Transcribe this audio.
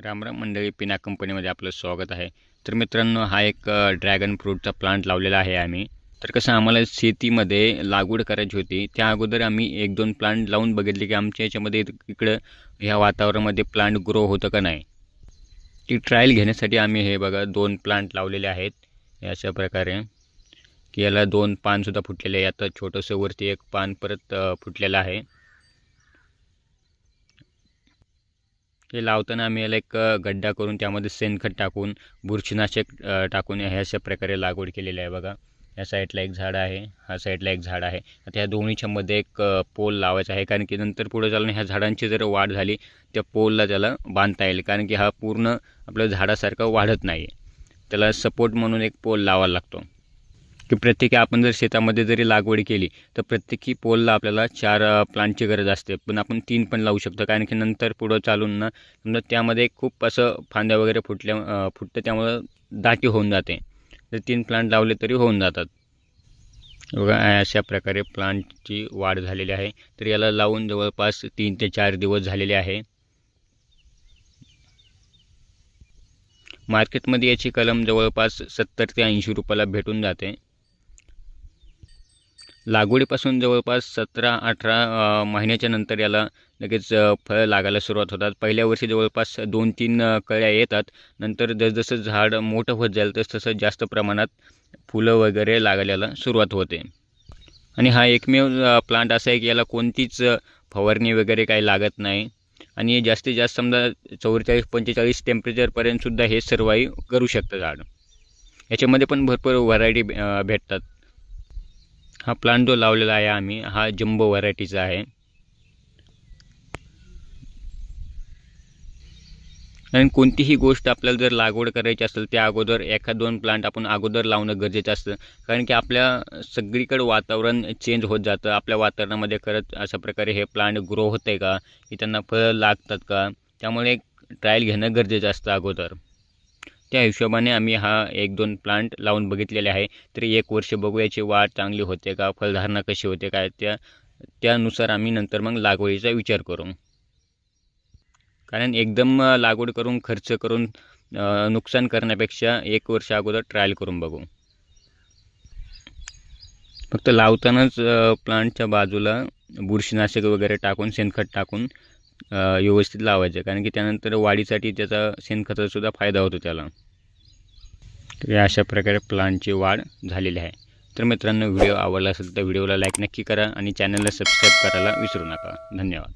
राम राम मंडळी पिना कंपनीमध्ये आपलं स्वागत आहे. तर मित्रांनो हा एक ड्रॅगन फ्रूटचा प्लांट लावलेला आहे आम्ही. तर कसं आम्हाला शेतीमध्ये लागवड करायची होती त्या अगोदर आम्ही एक दोन प्लांट लावून बघितले की आमच्या याच्यामध्ये इकडं ह्या वातावरणामध्ये प्लांट ग्रो होतं का नाही. ती ट्रायल घेण्यासाठी आम्ही हे बघा दोन प्लांट लावलेले आहेत. अशा प्रकारे की याला दोन पानसुद्धा फुटलेले आहे आता छोटंसं वरती एक पान परत फुटलेलं आहे. हे लावताना आम्ही याला एक गड्डा करून त्यामध्ये शेणखत टाकून बुरशीनाशक टाकून ह्या अशा प्रकारे लागवड केलेली आहे बघा. या साईडला एक झाड आहे हा साईडला एक झाड आहे. आता ह्या दोन्हीच्या मध्ये एक पोल लावायचा आहे कारण की नंतर पुढे चालून ह्या झाडांची जर वाढ झाली त्या पोलला त्याला बांधता येईल कारण की हा पूर्ण आपल्या झाडासारखं वाढत नाही त्याला सपोर्ट म्हणून एक पोल लावावा लागतो. की प्रत्येकी आपण जर शेतामध्ये जरी लागवड केली तर प्रत्येकी पोलला आपल्याला चार प्लांटची गरज असते. पण आपण तीन पण लावू शकतो. कारण की नंतर पुढं चालून ना समजा त्यामध्ये खूप असं फांद्या वगैरे फुटल्या फुटतं त्यामुळं दाटी होऊन जाते. तर तीन प्लांट लावले तरी होऊन जातात. बघा अशा प्रकारे प्लांटची वाढ झालेली आहे. तर याला लावून जवळपास तीन ते चार दिवस झालेले आहे. मार्केटमध्ये याची कलम जवळपास सत्तर ते ऐंशी रुपयाला भेटून जाते. लागवडीपासून जवळपास सतरा अठरा महिन्याच्या नंतर याला लगेच फळं लागायला सुरुवात होतात. पहिल्या वर्षी जवळपास दोन तीन कळ्या येतात. नंतर जसजसं झाड मोठं होत जाईल तसतसं जास्त प्रमाणात फुलं वगैरे लागायला सुरुवात होते. आणि हा एकमेव प्लांट असा आहे की याला कोणतीच फवारणी वगैरे काही लागत नाही. आणि जास्तीत जास्त समजा चौवेचाळीस पंचेचाळीस टेम्परेचरपर्यंतसुद्धा हे सर्वाईव्ह करू शकतं झाड. याच्यामध्ये पण भरपूर व्हरायटी भेटतात. हा प्लांट जो लावलेला आहे आम्ही. हा जम्बो व्हरायटीचा आहे. आणि कोणतीही गोष्ट आपल्याला जर लागवड करायची असेल त्या अगोदर एखाद दोन प्लांट आपण अगोदर लावणं गरजेचं असतं. कारण की आपल्या सगळीकडे वातावरण चेंज होत जातं. आपल्या वातावरणामध्ये खरंच अशा प्रकारे हे प्लांट ग्रो होत आहे का? की त्यांना फळं लागतात का? त्यामुळे एक ट्रायल घेणं गरजेचं असतं अगोदर. त्या हिशोबाने आम्ही हा एक दोन प्लांट लावून बघितलेले आहे. तरी एक वर्ष बघू याची वाढ चांगली होते का? फलधारणा कशी होते काय त्या त्यानुसार आम्ही नंतर मग लागवडीचा विचार करू. कारण एकदम लागवड करून खर्च करून नुकसान करण्यापेक्षा एक वर्ष अगोदर ट्रायल करून बघू. फक्त लावतानाच प्लांटच्या बाजूला बुरशीनाशक वगैरे टाकून शेणखत टाकून व्यवस्थित लावायचं. कारण की त्यानंतर वाढीसाठी त्याचा शेणखताचासुद्धा फायदा होतो त्याला. तर या अशा प्रकारे प्लांटची वाढ झालेली आहे. तर मित्रांनो व्हिडिओ आवडला असेल तर व्हिडिओला लाईक नक्की करा आणि चॅनलला सबस्क्राईब करायला विसरू नका. धन्यवाद.